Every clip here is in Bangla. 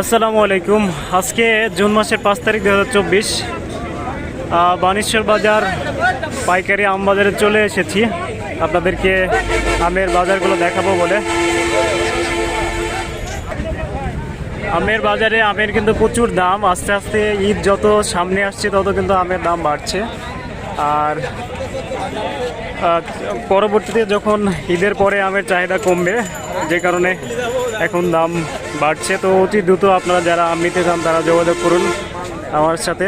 আসসালামু আলাইকুম। আজকে জুন মাসের পাঁচ তারিখ দু হাজার চব্বিশ বানেশ্বর বাজার পাইকারি আম বাজারে চলে এসেছি। আপনাদেরকে আমের বাজারগুলো দেখাবো বলে। আমের বাজারে আমের কিন্তু প্রচুর দাম, আস্তে আস্তে ঈদ যত সামনে আসছে তত কিন্তু আমের দাম বাড়ছে। আর পরবর্তীতে যখন ঈদের পরে আমের চাহিদা কমবে, যে কারণে এখন দাম বাড়ছে, তো অতি দ্রুত আপনারা যারা আম নিতে চান তারা যোগাযোগ করুন আমার সাথে।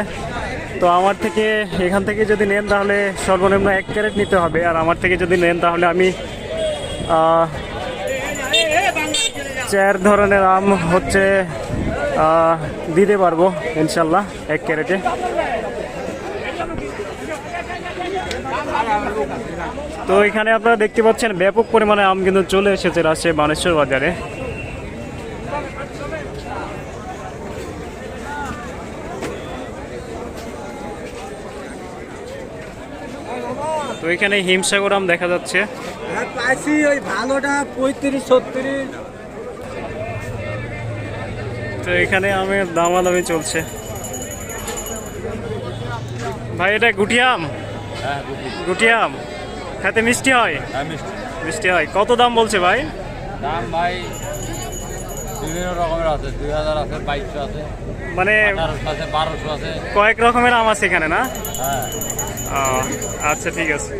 তো আমার থেকে, এখান থেকে যদি নেন তাহলে সর্বনিম্ন এক ক্যারেট নিতে হবে, আর আমার থেকে যদি নেন তাহলে আমি চার ধরনের আম হচ্ছে দিতে পারব, ইনশাল্লাহ, এক ক্যারেটে। তো এখানে আপনারা দেখতে পাচ্ছেন ব্যাপক পরিমাণে আম কিন্তু চলে এসেছে রাজশাহী বানেশ্বর বাজারে। তো এখানে হিমসাগর আম দেখা যাচ্ছে। পাইছি ওই ভালোটা পঁয়ত্রিশ ছত্রিশ। তো এখানে আমের দামাদামি চলছে। ভাই এটা গুটি আম? হ্যাঁ গুটি আম। খেতে মিষ্টি হয়? মিষ্টি। মিষ্টি হয়। কত দাম বলছে ভাই? দাম ভাই বিভিন্ন রকমের আছে। দুই হাজার আছে বাইশশো আছে মানে আছে বারোশো আছে। কয়েক রকমের আম আছে এখানে না? হ্যাঁ। আচ্ছা ঠিক আছে।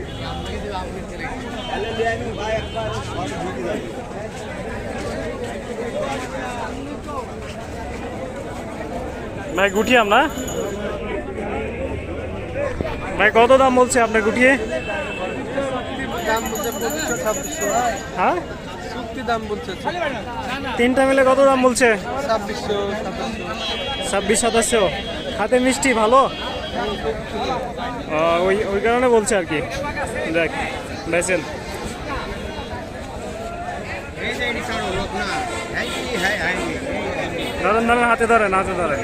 ভাই গুটিয়াম না? ভাই কত দাম বলছে আপনার গুটিয়ে? হ্যাঁ? তিনটা মিলে কত দাম বলছে? ছাব্বিশ সাতাশশো। হাতে মিষ্টি ভালো? ওই ওই কারণে বলছে আর কি। দেখ বেছেন ধরেন ধরেন হাতে ধরেন হাতে ধরেন।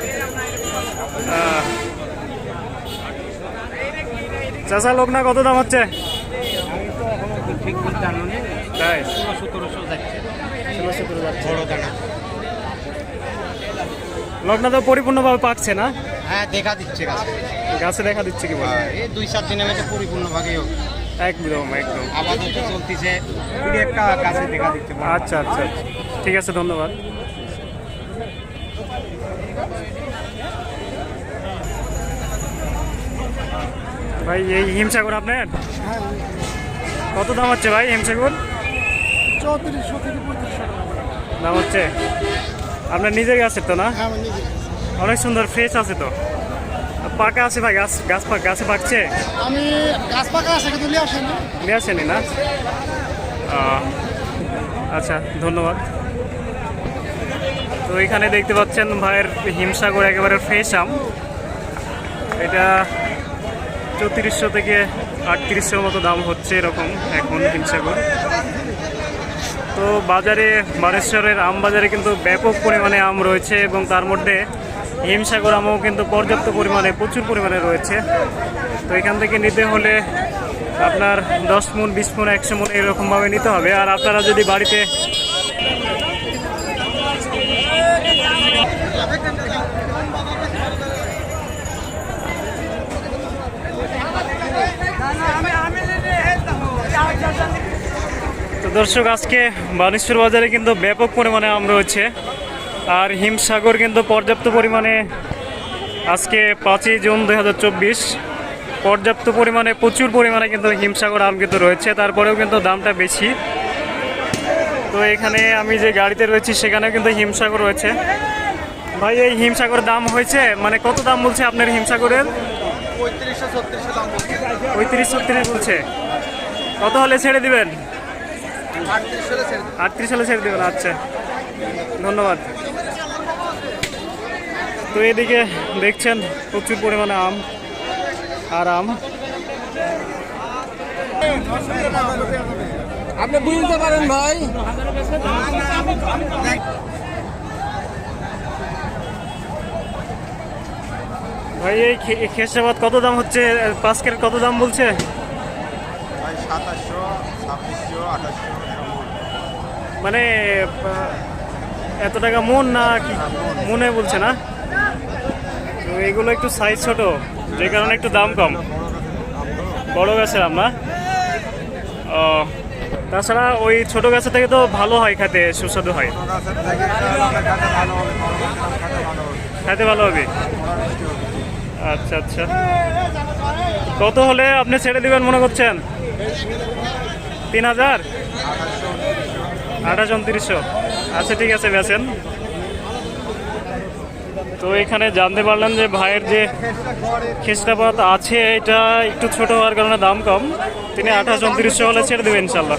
আহ। চাচা লোক না কত দাম হচ্ছে তাই লগ্ন তো পরিপূর্ণভাবে পাকছে না হ্যাঁ দেখা দিচ্ছে গাছে গাছে দেখা দিচ্ছে কি বলে এই দুই চার দিনের মধ্যে পরিপূর্ণ ভাগে একদম একদম আপাতত চলতেছে একটা গাছে দেখা দিচ্ছে আচ্ছা আচ্ছা। ঠিক আছে ধন্যবাদ ভাই এই হিমসাগর আপনার? কত দাম হচ্ছে ভাই হিমসাগর? চৌত্রিশশো থেকে পঁয়ত্রিশশো দাম হচ্ছে? আপনার নিজের গাছের তো না? হ্যাঁ অনেক সুন্দর ফ্রেশ আছে তো। পাকা আছে ভাই গাছ গাছ পাক গাছে পাকছে? আমি গাছ পাকা আছে কিন্তু নিয়ে আসেন। নিয়ে আসেনি না? আচ্ছা ধন্যবাদ। তো এখানে দেখতে পাচ্ছেন ভাইয়ের হিমসাগর একেবারে ফ্রেশ আম। এটা চৌত্রিশশো থেকে আটত্রিশশোর মতো দাম হচ্ছে এরকম এখন হিমসাগর। তো বাজারে, বানেশ্বরের আম বাজারে কিন্তু ব্যাপক পরিমাণে আম রয়েছে এবং তার মধ্যে হিমসাগর আমও কিন্তু পর্যাপ্ত পরিমাণে, প্রচুর পরিমাণে রয়েছে। তো এখান থেকে নিতে হলে আপনার দশ মন, বিশ মন, একশো মন এরকমভাবে নিতে হবে। আর আপনারা যদি বাড়িতে তো দর্শক আজকে বানেশ্বর বাজারে কিন্তু ব্যাপক পরিমাণে আম রয়েছে। আর হিমসাগর কিন্তু পর্যাপ্ত পরিমাণে আজকে পাঁচই জুন দুই হাজার চব্বিশ পর্যাপ্ত পরিমাণে প্রচুর পরিমাণে কিন্তু হিমসাগর আম কিন্তু রয়েছে। তারপরেও কিন্তু দামটা বেশি। তো এখানে আমি যে গাড়িতে রয়েছি সেখানেও কিন্তু হিমসাগর রয়েছে। ভাই এই হিমসাগর দাম হয়েছে? মানে কত দাম বলছে আপনার হিমসাগরের? পঁয়ত্রিশশো ছত্রিশশো দাম পঁয়ত্রিশ ছত্রিশ বলছে। কত হলে ছেড়ে দিবেন? আটত্রিশ হলে ছেড়ে দেবেন আচ্ছা। ধন্যবাদ। তো এদিকে দেখছেন প্রচুর পরিমাণে আম আর আম। আপনি বুঝতে পারেন ভাই। ভাই এই খে- এই কত দাম হচ্ছে? পাঁচকের কত দাম বলছে? ভাই সাতাশশো ছাব্বিশশো আঠাশশো। মানে এত টাকা মন না কি মনে বলছে না? তো এগুলো একটু সাইজ ছোট, যে কারণে একটু দাম কম। বড় গাছের আম না ও, তাছাড়া ওই ছোট গাছের থেকে তো ভালো হয় খেতে, সুস্বাদু হয়। খাতে ভালো হবে? আচ্ছা আচ্ছা। কত হলে আপনি ছেড়ে দিবেন মনে করছেন? তিন হাজার? আঠাশ উনত্রিশশো। আচ্ছা ঠিক আছে বেছেন তো এখানে জানতে পারলাম যে ভাইয়ের যে খ্রিস্টাপাত আছে, এটা একটু ছোট হওয়ার কারণে দাম কম। তিনি আঠাশ উনত্রিশশো হলে ছেড়ে দেবেন, ইনশাল্লাহ।